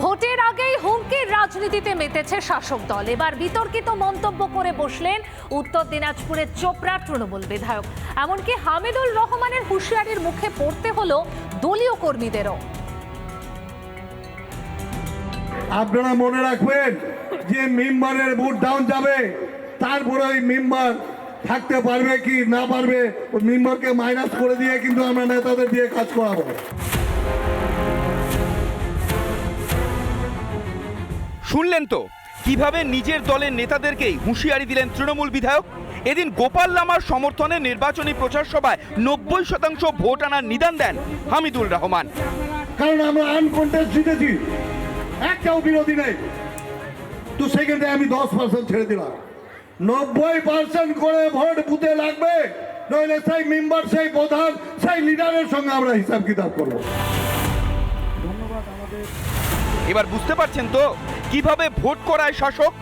ভোটের আগেই হুমকির রাজনীতিতে মেতেছে শাসক দল। এবার বিতর্কিত মন্তব্য করে বসলেন উত্তর দিনাজপুরের চোপড়া তৃণমূল বিধায়ক। এমনকি হামিদুল রহমানের হুঁশিয়ারির মুখে পড়তে হলো দলীয় কর্মীদেরও। আপনারা মনে রাখবেন যে মেম্বারের ভোট ডাউন যাবে, তারপরে ওই মেম্বার থাকতে পারবে কি না পারবে, ওই মেম্বারকে মাইনাস করে দিয়ে কিন্তু আমরা নেতাদের দিয়ে কাজ করাবো। শুনলেন তো? কীভাবে নিজের দলের নেতাদেরকেই হুঁশিয়ারি দিলেন তৃণমূল বিধায়ক? এদিন গোপাল লামার সমর্থনে নির্বাচনী প্রচার সভায় নব্বই শতাংশ ভোট আনার নিদান দেন হামিদুল রহমান। কারণ আমরা আনকন্টেস্ট জিতেছি। একটাও বিরোধী নেই। তো সেখানে আমি দশ পার্সেন্ট ছেড়ে দিলাম। নব্বই পার্সেন্ট করে ভোট বুথে লাগবে নইলে সেই মেম্বার সেই প্রধান সেই লিডারের সঙ্গে আমরা হিসাব কিতাব করব। এবার বুঝতে পারছেন তো? কীভাবে ভোট করায় শাসক?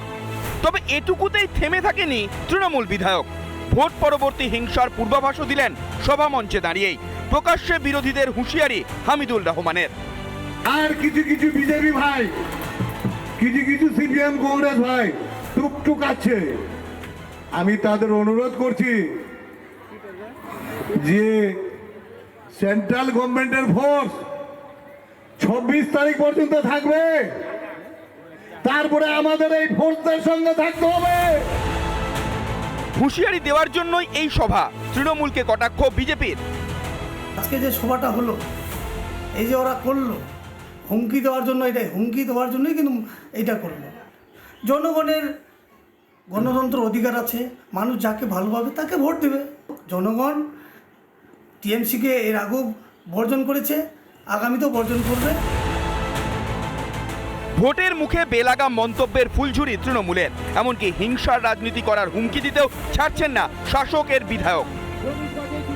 তবে এটুকুতেই থেমে থাকেনি তৃণমূল বিধায়ক। ভোট পরবর্তী হিংসার পূর্বাভাসও দিলেন সভা মঞ্চে দাঁড়িয়েই। প্রকাশ্যে বিরোধীদের হুঁশিয়ারি হামিদুল রহমানের। আর কিছু কিছু বিজেপি ভাই, কিছু কিছু সিপিএম কংগ্রেস ভাই টুকটুক আছে। আমি তাদের অনুরোধ করছি যে সেন্ট্রাল গভর্নমেন্টের ফোর্স চব্বিশ তারিখ পর্যন্ত থাকবে। তারপরে আমাদের এই ফোর্সদের সঙ্গে থাকতে হবে। হুঁশিয়ারি দেওয়ার জন্যই এই সভা তৃণমূলকে কটাক্ষ বিজেপির। আজকে যে সভাটা হলো এই যে ওরা করল হুমকি দেওয়ার জন্য এটাই হুমকি দেওয়ার জন্যই কিন্তু এইটা করল। জনগণের গণতন্ত্র অধিকার আছে মানুষ যাকে ভালোভাবে তাকে ভোট দেবে। জনগণ টিএমসিকে এর আগেও বর্জন করেছে আগামীতেও বর্জন করবে। ভোটের মুখে বেলাগাম মন্তব্যের ফুলঝুরি তৃণমূলের। এমনকি হিংসার রাজনীতি করার হুমকি দিতেও ছাড়ছেন না শাসকের বিধায়ক।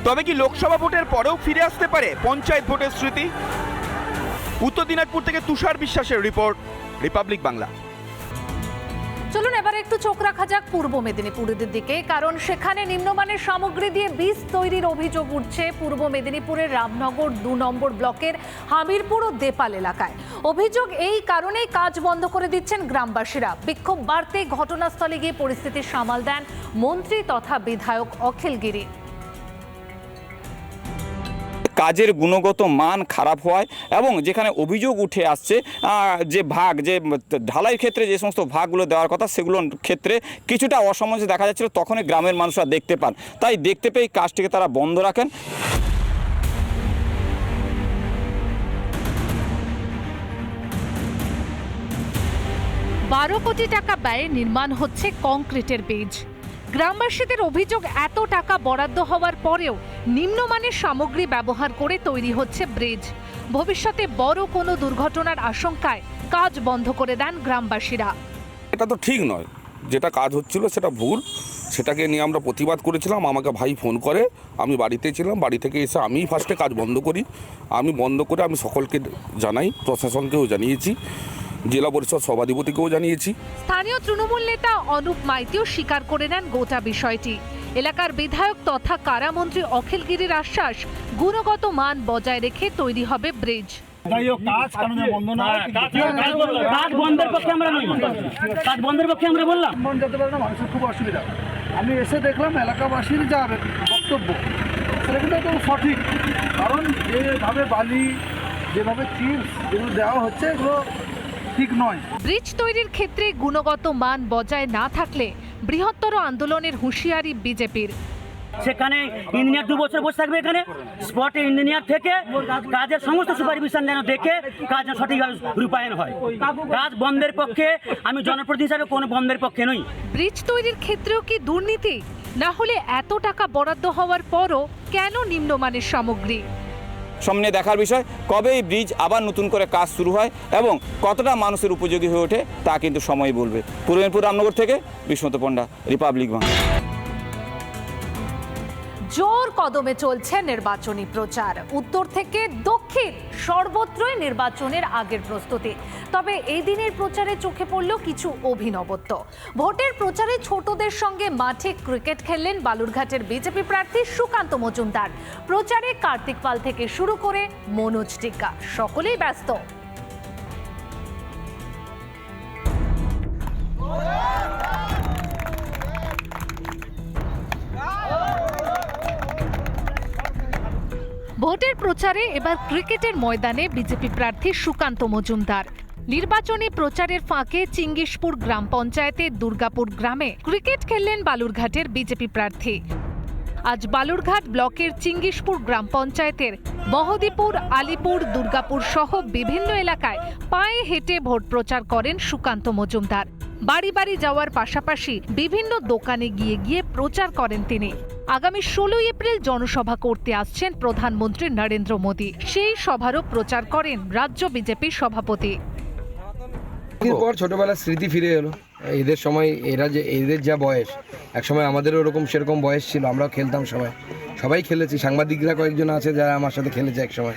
তবে কি লোকসভা ভোটের পরেও ফিরে আসতে পারে পঞ্চায়েত ভোটের স্মৃতি? উত্তর দিনাজপুর থেকে তুষার বিশ্বাসের রিপোর্ট, রিপাবলিক বাংলা। চলুন এবার একটু চোখ রাখা যাক পূর্ব মেদিনীপুরের দিকে, কারণ সেখানে নিম্নমানের সামগ্রী দিয়ে বীজ তৈরির অভিযোগ উঠছে পূর্ব মেদিনীপুরের রামনগর দু নম্বর ব্লকের হামিরপুর ও দেপাল এলাকায়। অভিযোগ এই কারণেই কাজ বন্ধ করে দিচ্ছেন গ্রামবাসীরা। বিক্ষোভ বাড়তেই ঘটনাস্থলে গিয়ে পরিস্থিতি সামাল দেন মন্ত্রী তথা বিধায়ক অখিল গিরি। কাজের গুণগত মান খারাপ হওয়ায় এবং যেখানে অভিযোগ উঠে আসছে যে ভাগ, যে ঢালাই ক্ষেত্রে যে সমস্ত ভাগগুলো দেওয়ার কথা, সেগুলোর ক্ষেত্রে কিছুটা অসামঞ্জস্য দেখা যাচ্ছিল, তখনই গ্রামের মানুষরা দেখতে পান। তাই দেখতে পেয়ে কাজটিকে তারা বন্ধ রাখেন। বারো কোটি টাকা ব্যয়ে নির্মাণ হচ্ছে কংক্রিটের বীজ। গ্রামবাসীদের অভিযোগ, এত টাকা বরাদ্দ হওয়ার পরেও নিম্নমানের সামগ্রী ব্যবহার করে তৈরি হচ্ছে ব্রিজ। ভবিষ্যতে বড় কোনো দুর্ঘটনার আশঙ্কায় কাজ বন্ধ করে দেন গ্রামবাসীরা। এটা তো ঠিক নয়। যেটা কাজ হচ্ছিল সেটা ভুল। সেটাকে নিয়ে আমরা প্রতিবাদ করেছিলাম। আমাকে ভাই ফোন করে, আমি বাড়িতে ছিলাম। বাড়ি থেকে এসে আমিই ফার্স্টে কাজ বন্ধ করি। আমি বন্ধ করে আমি সকলকে জানাই, প্রশাসনকেও জানিয়েছি। জেলা পরিষদ সভাধিপতিকেও জানিয়েছি। স্থানীয় তৃণমূল নেতা অনুপ মাইতিও স্বীকার করে নেন গোটা বিষয়টি। এলাকার বিধায়ক তথা কারামন্ত্রী অখিল গিরির আশ্বাস গুণগত মান বজায় রেখে তৈরি হবে ব্রিজ। কাজ বন্ধের পক্ষে আমরা নই। কাজ বন্ধের পক্ষে আমরা বললাম। সম্মান যেতে পারে না মানুষের খুব অসুবিধা। আমি এসে দেখলাম এলাকাবাসীর যা বক্তব্য সেটা কিন্তু একদম সঠিক। কারণ যেভাবে বালি যেভাবে চিপস যেগুলো দেওয়া হচ্ছে এগুলো ঠিক নয়। ব্রিজ তৈরির ক্ষেত্রে গুণগত মান বজায় না থাকলে বৃহত্তর আন্দোলনের হুঁশিয়ারি বিজেপির। সেখানে ইঞ্জিনিয়ার দু বছর বসে থাকবে এখানে। স্পটে ইঞ্জিনিয়ার থেকে কাজের সমস্ত সুপারভিশন যেন দেখে কাজ সঠিকভাবে রূপায়ণ হয়। কাজ বন্ধের পক্ষে আমি জনপ্রতিনিধি হিসাবে কোনো বন্ধের পক্ষে নই। ব্রিজ তৈরির ক্ষেত্রেও কি দুর্নীতি? না হলে এত টাকা বরাদ্দ হওয়ার পরও কেন নিম্নমানের সামগ্রী? সামনে দেখার বিষয়, কবে এই ব্রিজ আবার নতুন করে কাজ শুরু হয় এবং কতটা মানুষের উপযোগী হয়ে ওঠে তা কিন্তু সময় বলবে। পূর্ব মেদিনীপুর রামনগর থেকে বিষ্ণুত পণ্ডা, রিপাবলিক বাংলা। জোর কদমে চলছে নির্বাচনী প্রচার। উত্তর থেকে দক্ষিণ, সর্বত্রই নির্বাচনের আগের প্রস্তুতি। তবে এই দিনের প্রচারে চোখে পড়ল কিছু অভিনবত্ব। ভোটের প্রচারে ছোটদের সঙ্গে মাঠে ক্রিকেট খেললেন বালুরঘাটের বিজেপি প্রার্থী সুকান্ত মজুমদার। প্রচারে কার্তিক পাল থেকে শুরু করে মনোজ টিক্কা। সকলেই ব্যস্ত। ভোটের প্রচারে এবার ক্রিকেটের ময়দানে বিজেপি প্রার্থী সুকান্ত মজুমদার। নির্বাচনী প্রচারের ফাঁকে চিঙ্গিসপুর গ্রাম পঞ্চায়েতের দুর্গাপুর গ্রামে ক্রিকেট খেললেন বালুরঘাটের বিজেপি প্রার্থী। আজ বালুরঘাট ব্লকের চিঙ্গিসপুর গ্রাম পঞ্চায়েতের মহদীপুর, আলিপুর, দুর্গাপুর সহ বিভিন্ন এলাকায় পায়ে হেঁটে ভোট প্রচার করেন সুকান্ত মজুমদার। বাড়ি বাড়ি যাওয়ার পাশাপাশি বিভিন্ন দোকানে গিয়ে গিয়ে প্রচার করেন তিনি। আগামী ষোলোই এপ্রিল জনসভা করতে আসছেন প্রধানমন্ত্রী নরেন্দ্র মোদী। সেই সভারও প্রচার করেন রাজ্য বিজেপির সভাপতি। পর ছোটবেলার স্মৃতি ফিরে এলো। এদের সময় এরা যে এদের যা বয়স একসময় আমাদেরও ওরকম সেরকম বয়স ছিল আমরাও খেলতাম সবাই। সবাই খেলেছি সাংবাদিকরা কয়েকজন আছে যারা আমার সাথে খেলেছে একসময়।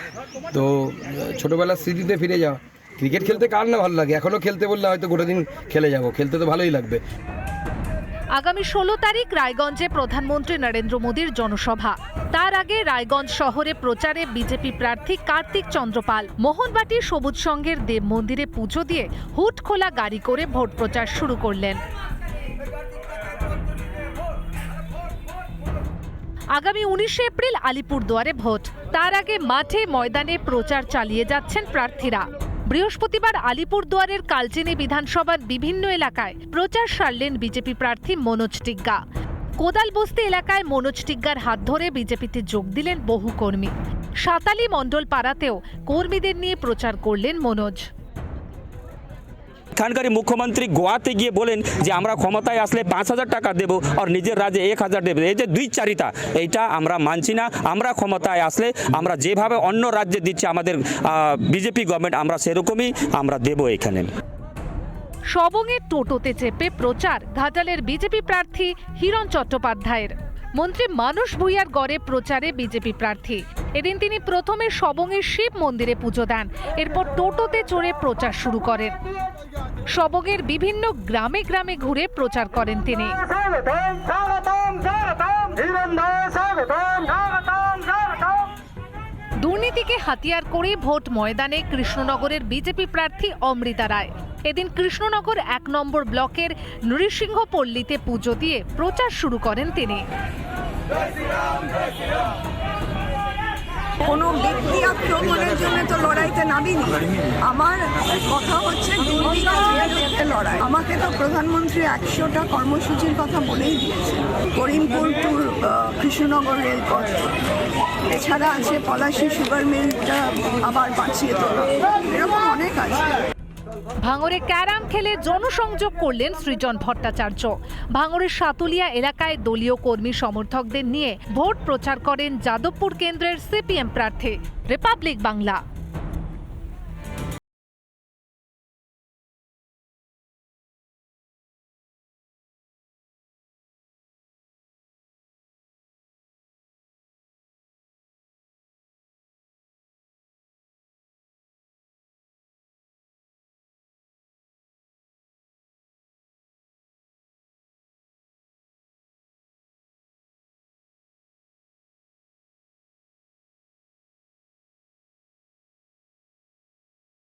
তো আহ, ছোটবেলার স্মৃতিতে ফিরে যাওয়া। ক্রিকেট খেলতে কার না ভালো লাগে? এখনও খেলতে বললে হয়তো গোটা দিন খেলে যাব। খেলতে তো ভালোই লাগবে। আগামী ষোলো তারিখ রায়গঞ্জে প্রধানমন্ত্রী নরেন্দ্র মোদীর জনসভা। তার আগে রায়গঞ্জ শহরে প্রচারে বিজেপি প্রার্থী কার্তিক চন্দ্রপাল। মোহনবাটির সবুজ সংঘের দেব মন্দিরে পুজো দিয়ে হুট খোলা গাড়ি করে ভোট প্রচার শুরু করলেন। আগামী উনিশে এপ্রিল আলিপুরদুয়ারে ভোট। তার আগে মাঠে ময়দানে প্রচার চালিয়ে যাচ্ছেন প্রার্থীরা। বৃহস্পতিবার আলিপুরদুয়ারের কালচিনি বিধানসভার বিভিন্ন এলাকায় প্রচার সারলেন বিজেপি প্রার্থী মনোজ টিগ্গা। কোদালবস্তি এলাকায় মনোজ টিগ্গার হাত ধরে বিজেপিতে যোগ দিলেন বহু কর্মী। সাতালি মণ্ডল পাড়াতেও কর্মীদের নিয়ে প্রচার করলেন মনোজ। এখানকারই মুখ্যমন্ত্রী গোয়াতে গিয়ে বলেন যে আমরা ক্ষমতায় আসলে পাঁচ হাজার টাকা দেবো আর নিজের রাজ্যে এক হাজার দেবে। এই যে দুই চারিতা, এইটা আমরা মানছি না। আমরা ক্ষমতায় আসলে আমরা যেভাবে অন্য রাজ্যে দিচ্ছে আমাদের বিজেপি গভর্নমেন্ট আমরা সেরকমই আমরা দেবো এখানে। সবংয়ের টোটোতে চেপে প্রচার, ঘাটালের বিজেপি প্রার্থী হিরণ চট্টোপাধ্যায়ের। মন্ত্রী মানুষ ভূঁইয়ার গড়ে প্রচারে বিজেপি প্রার্থী। এদিন তিনি প্রথমে সবংয়ের শিব মন্দিরে পুজো দেন, এরপর টোটোতে চড়ে প্রচার শুরু করেন। সবংয়ের বিভিন্ন গ্রামে গ্রামে ঘুরে প্রচার করেন তিনি। দুর্নীতিকে হাতিয়ার করে ভোট ময়দানে কৃষ্ণনগরের বিজেপি প্রার্থী অমৃতা রায়। এদিন কৃষ্ণনগর এক নম্বর ব্লকের নৃসিংহপল্লীতে পুজো দিয়ে প্রচার শুরু করেন তিনি। কোনো ব্যক্তি আক্রমণের জন্য তো লড়াইতে নামিনি। আমার কথা হচ্ছে লড়াই। আমাকে তো প্রধানমন্ত্রী একশোটা কর্মসূচির কথা বলেই দিয়েছে করিমপুর টু কৃষ্ণনগর রেলপথ। এছাড়া আছে পলাশি সুগার মিলটা আবার বাঁচিয়ে তোলা। এরকম অনেক আছে। ভাঙড়ে ক্যারাম খেলে জনসংযোগ করলেন সৃজন ভট্টাচার্য। ভাঙরের সাতুলিয়া এলাকায় দলীয় কর্মী সমর্থকদের নিয়ে ভোট প্রচার করেন যাদবপুর কেন্দ্রের সিপিএম প্রার্থী, রিপাবলিক বাংলা।